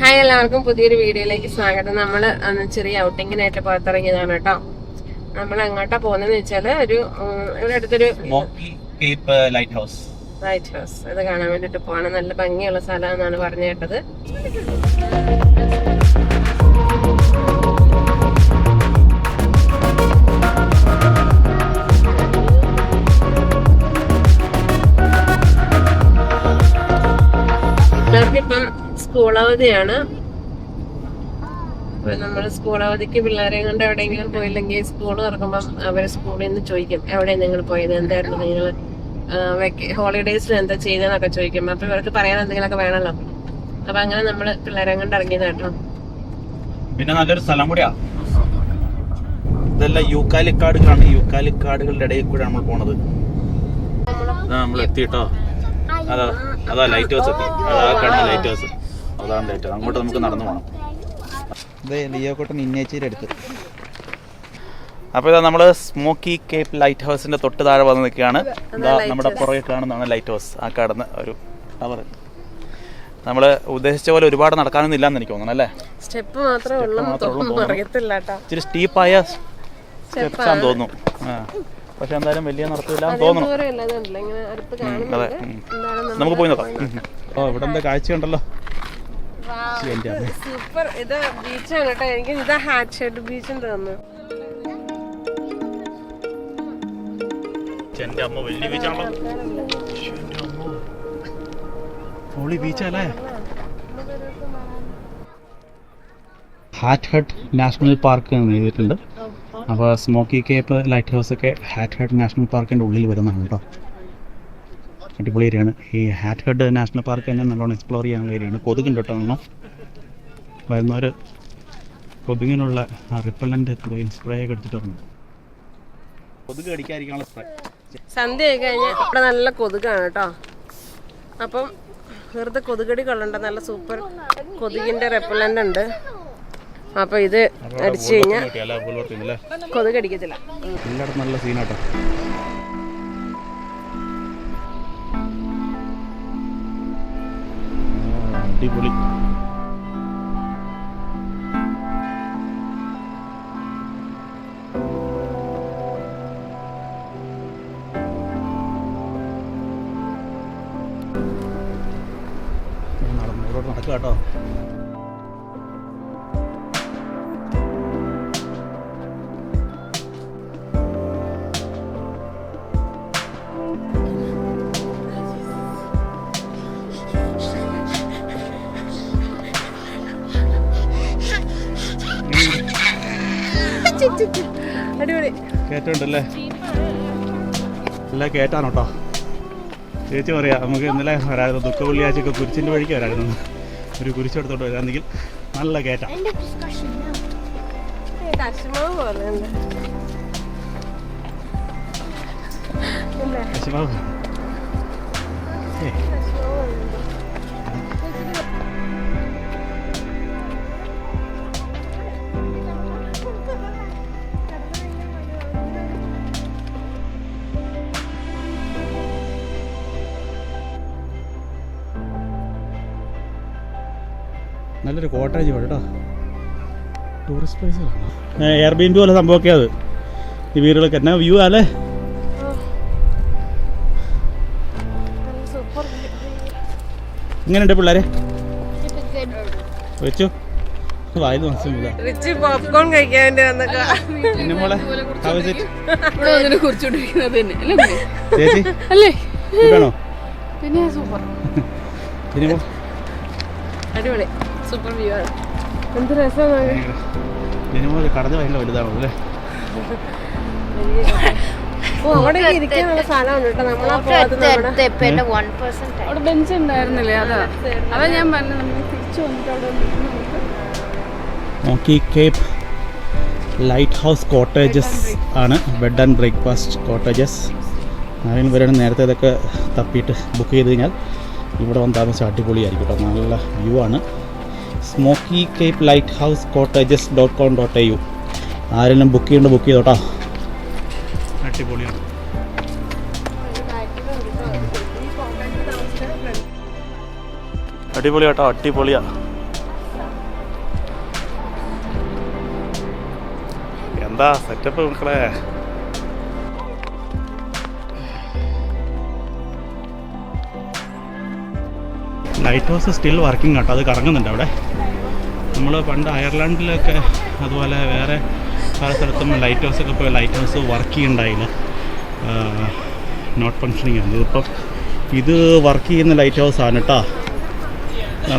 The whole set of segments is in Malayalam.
ഹായ് എല്ലാവർക്കും പുതിയൊരു വീഡിയോയിലേക്ക് സ്വാഗതം. നമ്മൾ ചെറിയ ഔട്ടിങ്ങിനായിട്ട് പുറത്തിറങ്ങിയതാണ് കേട്ടോ. നമ്മൾ എങ്ങോട്ടാ പോകുന്നതെന്ന് വെച്ചാൽ ഒരു ഇവിടെ അടുത്തൊരു ലൈറ്റ് ഹൗസ് ലൈറ്റ് ഹൗസ് അത് കാണാൻ വേണ്ടിട്ട് പോകണം നല്ല ഭംഗിയുള്ള സ്ഥലമാണെന്നാണ് പറഞ്ഞു കേട്ടത്. പിള്ളേർക്കിപ്പം സ്കൂൾ അവധിയാണ്. അപ്പൊ നമ്മൾ സ്കൂൾ അവധിക്ക് പിള്ളേരെ കൊണ്ട് എവിടെയെങ്കിലും പോയില്ലെങ്കിൽ സ്കൂൾ തുറക്കുമ്പം അവർ സ്കൂളിൽ നിന്ന് ചോദിക്കും. എവിടെ നിങ്ങൾ പോയത്? എന്തായിരുന്നു നിങ്ങൾ ഹോളിഡേയ്സിൽ എന്താ ചെയ്തെന്നൊക്കെ ചോദിക്കും അപ്പൊ ഇവർക്ക് പറയാൻ എന്തെങ്കിലുമൊക്കെ വേണമല്ലോ അപ്പൊ അങ്ങനെ നമ്മൾ പിള്ളേരെ കൊണ്ട് ഇറങ്ങിയതാട്ടോ. പിന്നെ നല്ലൊരു സ്ഥലം കൂടിയാ. ഇതെല്ലാം യൂക്കാലിക്കാടുകളാണ്. യൂക്കാലിക്കാടുകളുടെ ഇടയിൽ കൂടെ നമ്മൾ പോണത്. നമ്മൾ എത്തിട്ടോ അതാ അതാ ലൈറ്റ് ഹൗസ് എത്തി. അതാ കാണുന്ന ലൈറ്റ് ഹൗസ് അതാണ് ലൈറ്റ് ഹൗസ് അങ്ങോട്ട് നമുക്ക് നടന്നു പോകണം ഇത് ലിയോക്കോട്ടൻ ഇന്നേച്ചിയുടെ അടുത്ത്. അപ്പോൾ ഇതാ നമ്മൾ സ്മോക്കി കേപ്പ് ലൈറ്റ് ഹൗസിന്റെ തൊട്ട് താഴെ വന്ന് നിൽക്കുകയാണ്. ഇതാ നമ്മുടെ പുറകെ കാണുന്നതാണ് ലൈറ്റ് ഹൗസ് ആ കടന്ന് ഒരു ടവർ നമ്മൾ ഉദ്ദേശിച്ച പോലെ ഒരുപാട് നടക്കാനൊന്നും ഇല്ലാന്ന് എനിക്ക് തോന്നുന്നു അല്ലേ? സ്റ്റെപ്പ് മാത്രമേ ഉള്ളൂ അറിയത്തില്ല ഇച്ചിരി സ്റ്റീപ്പായ സ്റ്റെപ്സ് ആണെന്ന് തോന്നുന്നു. പക്ഷെ എന്തായാലും വലിയ നടത്തില്ല തോന്നുന്നു. അതെ നമുക്ക് പോയി നോക്കാം. ഓ ഇവിടെ എന്താ കാഴ്ച ഉണ്ടല്ലോ? അമ്മേ. സൂപ്പർ ഇത് ബീച്ചാണ് കേട്ടോ. എനിക്ക് ഇതാ ഹാറ്റ് ബീച്ച് തോന്നുന്നു. എന്റെ അമ്മ വലിയ ബീച്ചാണല്ലോ പൊളി ബീച്ചല്ലേ ഹാറ്റ് ഹട്ട് നാഷണൽ പാർക്ക് എന്ന് എഴുതിയിട്ടുണ്ട്. അപ്പോൾ സ്മോക്കി കേപ്പ് ലൈറ്റ് ഹൗസ് ഒക്കെ ഹാറ്റ് ഹട്ട് നാഷണൽ പാർക്കിന്റെ ഉള്ളിൽ വരുന്നതാണ് കേട്ടോ. അടിപൊളി ഏരിയയാണ്. ഈ ഹാറ്റ് ഹട്ട് നാഷണൽ പാർക്ക് തന്നെ നല്ലോണം എക്സ്പ്ലോർ ചെയ്യാനുള്ള ഏരിയയാണ്. കൊതുകുണ്ട് കേട്ടോ നല്ലോണം. വരുന്നവർ കൊതുകിനുള്ള റിപ്പലന്റ് സ്പ്രേ ഒക്കെ എടുത്തിട്ടുണ്ട് കൊതുക് അടിക്കാതിരിക്കാനുള്ള സ്പ്രേ സന്ധ്യ ആയി കഴിഞ്ഞാൽ ഇവിടെ നല്ല കൊതുകാണ് കേട്ടോ. അപ്പം വെറുതെ കൊതുകടി കൊള്ളണ്ട നല്ല സൂപ്പർ കൊതുകിന്റെ റെപ്പലന്റ് ഉണ്ട്. അപ്പൊ ഇത് അടിച്ചു കഴിഞ്ഞാൽ കൊതുകടിക്കത്തില്ല. നല്ല സീനാട്ടോ അടിപൊളി. ഇവിടോട്ട് നടക്കുക കേട്ടോ. അടിപൊളി. കയറ്റമുണ്ടല്ലേ എല്ലാം കയറ്റാണ് കേട്ടോ ചേച്ചി പറയാം നമുക്ക് ഇന്നലെ വരായിരുന്നു ദുഃഖ വെള്ളിയാഴ്ചയൊക്കെ കുരിശിന്റെ വഴിക്ക് വരായിരുന്നു. ഒരു കുരിശെടുത്തോട്ട് വരാമെങ്കിൽ നല്ല കയറ്റാം കശുമാവ് പോലെ നല്ലൊരു കോട്ടേജ് കേട്ടോ. ടൂറിസ്റ്റ് പ്ലേസ് എയർ ബി പോലെ സംഭവമൊക്കെ അത്. ഈ വീടുകളൊക്കെ. എന്നാ വ്യൂ അല്ലേ? എങ്ങനെയുണ്ട് പിള്ളേരെ? വെച്ചു. വായത് മനസ്സിലില്ല റിച്ച് പോപ്കോൺ കഴിക്കാൻ പിന്നെ മോളെ? ഇവിടെ വന്നിട്ട് കുറിച്ചോണ്ടിരിക്കുന്നത് ചേച്ചി? അല്ലേ? ഇതാണോ പിന്നെ സൂപ്പർ. പിന്നെ അടിപൊളി. സൂപ്പർ വ്യൂ ആണ് എന്ത് രസമാണ് കടന്ന് ഭയങ്കര വലുതാണോ അല്ലേ? അവിടെ ഇരിക്കാനുള്ള സ്ഥലമാണ് കേട്ടോ. നമ്മളാ പോകാത്ത അവിടെ ബെഞ്ച് ഉണ്ടായിരുന്നില്ലേ? അതാ. അതാ ഞാൻ പറഞ്ഞത്. നമ്മൾ തിരിച്ചു വന്നിട്ട് അവിടെ കേപ്പ് ലൈറ്റ് ഹൗസ് കോട്ടേജസ് ആണ്. ബെഡ് ആൻഡ് ബ്രേക്ക്ഫാസ്റ്റ് കോട്ടേജസ് ആരെങ്കിലും നേരത്തെ ഇതൊക്കെ തപ്പിയിട്ട് ബുക്ക് ചെയ്ത് കഴിഞ്ഞാൽ ഇവിടെ വന്ന് താമസിച്ച് അടിപൊളിയായിരിക്കും കേട്ടോ. നല്ല വ്യൂ ആണ്. Smoky Cape light house cottages dot com dot A U ആരെങ്കിലും ബുക്ക് ചെയ്യേണ്ട ബുക്ക് ചെയ്തോട്ടോ. അടിപൊളിയാണ്. അടിപൊളിയാട്ടോ അടിപൊളിയാ. എന്താ സെറ്റപ്പ് മക്കളെ? ലൈറ്റ് ഹൗസ് സ്റ്റിൽ വർക്കിംഗ് കേട്ടോ. അത് കറങ്ങുന്നുണ്ട് അവിടെ. നമ്മൾ പണ്ട് അയർലൻഡിലൊക്കെ അതുപോലെ വേറെ പല സ്ഥലത്തും ലൈറ്റ് ഹൗസൊക്കെ പോയി ലൈറ്റ് ഹൗസ് വർക്ക് ചെയ്യുന്നുണ്ടായില്ല നോട്ട് ഫങ്ഷനിങ് ആണ്. ഇതിപ്പം ഇത് വർക്ക് ചെയ്യുന്ന ലൈറ്റ് ഹൗസ് ആണ് കേട്ടോ.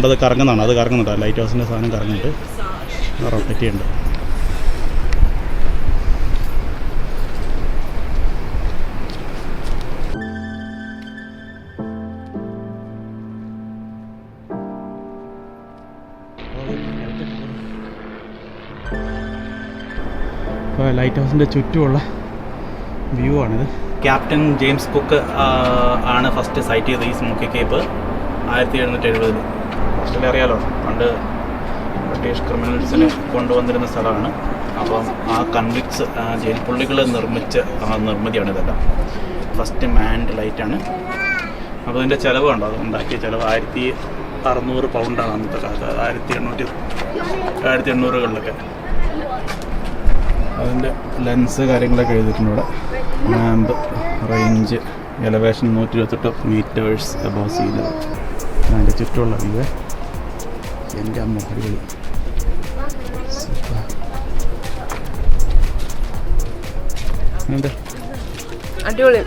അത് കറങ്ങുന്നതാണ്. അത് കറങ്ങുന്നുണ്ട്. ലൈറ്റ് ഹൗസിന്റെ സാധനം കറങ്ങിയിട്ട് റൊട്ടേറ്റ് ചെയ്യുന്നുണ്ട് ലൈറ്റ് ഹൗസിന്റെ ചുറ്റുമുള്ള വ്യൂ ആണിത്. ക്യാപ്റ്റൻ ജെയിംസ് കുക്ക് ആണ് ഫസ്റ്റ് സൈറ്റ് ചെയ്തത് ഈ സ്മോക്കി കേപ്പ് ആയിരത്തി എഴുന്നൂറ്റി എഴുപതിൽ ഹോസ്റ്റലിൽ അറിയാലോ പണ്ട് ബ്രിട്ടീഷ് ക്രിമിനൽസിനെ കൊണ്ടുവന്നിരുന്ന സ്ഥലമാണ്. അപ്പം ആ കൺവിക്സ് ജയിൽ പുള്ളികൾ നിർമ്മിച്ച നിർമ്മിതിയാണ് ഇതെല്ലാം. ഫസ്റ്റ് മാൻഡ് ലൈറ്റാണ് അപ്പോൾ ഇതിന്റെ ചിലവ് കണ്ടോ? അത് ഉണ്ടാക്കിയ ചിലവ് ആയിരത്തി അറുന്നൂറ് പൗണ്ടാണ് അന്നത്തെ കാലത്ത്. ആയിരത്തി എണ്ണൂറ്റി ആയിരത്തി എണ്ണൂറുകളിലൊക്കെ. അതിന്റെ ലെൻസ് കാര്യങ്ങളൊക്കെ എഴുതിയിട്ടുണ്ട് ഇവിടെ. ലാമ്പ് റേഞ്ച് എലവേഷൻ നൂറ്റി ഇരുപത്തെട്ട് മീറ്റേഴ്സ് അബവ് സീ ലെവൽ അതിന്റെ ചുറ്റുമുള്ള വ്യൂ എന്റെ അമ്മ അടിപൊളി. അടിപൊളി.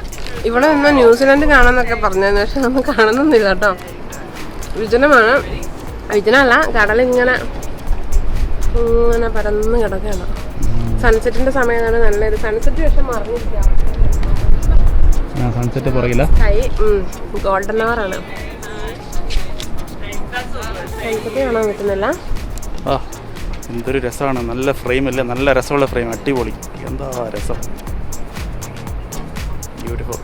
ഇവിടെ നിന്ന് ന്യൂസിലാൻഡ് കാണാന്നൊക്കെ പറഞ്ഞതിന് പക്ഷെ ഒന്നും കാണുന്നൊന്നുമില്ല കേട്ടോ. വിജനമാണ്. വിജനമല്ല കടലിങ്ങനെ ഇങ്ങനെ പരന്ന് കിടക്കുകയാണ്. സൺസെറ്റിന്റെ സമയമാണ് നല്ലത്. സൺസെറ്റ് പക്ഷെ മറിഞ്ഞിരിക്കാം ആ സൺസെറ്റ് പുറകില? കൈ ഗോൾഡൻ അവർ ആണ്. സൺസെറ്റ് കാണാൻ പറ്റുന്നില്ല. ആ എന്തൊരു രസമാണ്. നല്ല ഫ്രെയിം അല്ലേ? നല്ല രസമുള്ള ഫ്രെയിം അടിപൊളി. എന്താ രസം? ബ്യൂട്ടിഫുൾ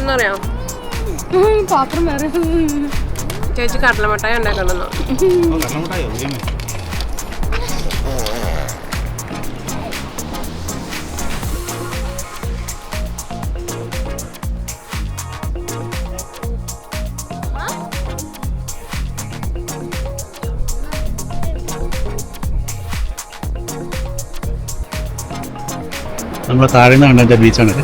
ഇതെന്നറിയാം പാത്രം വേറെ. ചേച്ചി കടലമിഠായി ഉണ്ടാക്കണമെന്നോ നമ്മൾ താഴെ നിന്ന് കണ്ട ബീച്ചാണിത്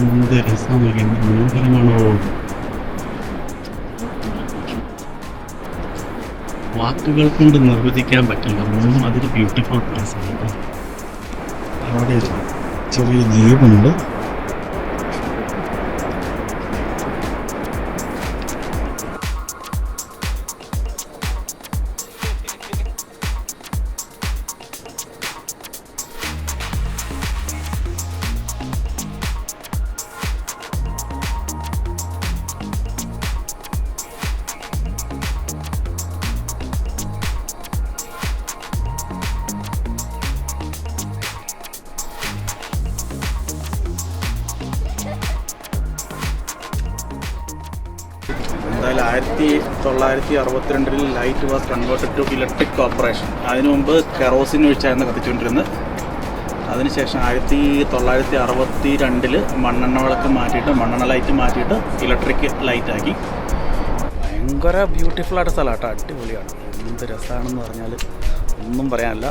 എന്ത് രസം മനോഹരമാണോ വാക്കുകൾ കൊണ്ട് നിർവചിക്കാൻ പറ്റില്ല. ഒന്നും അതൊരു ബ്യൂട്ടിഫുൾ പ്ലേസ് ആണ്. അവിടെ ചെറിയ ദ്വീപുണ്ട്. ആയിരത്തി തൊള്ളായിരത്തി അറുപത്തിരണ്ടിൽ light was converted to electric corporation അതിനു മുമ്പ് കെറോസിൻ ഒഴിച്ചായിരുന്നു കത്തിച്ചുകൊണ്ടിരുന്നത്. അതിനുശേഷം ആയിരത്തി തൊള്ളായിരത്തി അറുപത്തി രണ്ടിൽ മണ്ണെണ്ണ വിളക്ക് മാറ്റിയിട്ട് മണ്ണെണ്ണ ലൈറ്റ് മാറ്റിയിട്ട് ഇലക്ട്രിക് ലൈറ്റ് ആക്കി. ഭയങ്കര ബ്യൂട്ടിഫുൾ ആയിട്ട് സ്ഥലം കേട്ടോ അടിപൊളിയാണ്. എന്ത് രസമാണെന്ന് പറഞ്ഞാൽ ഒന്നും പറയാനില്ല.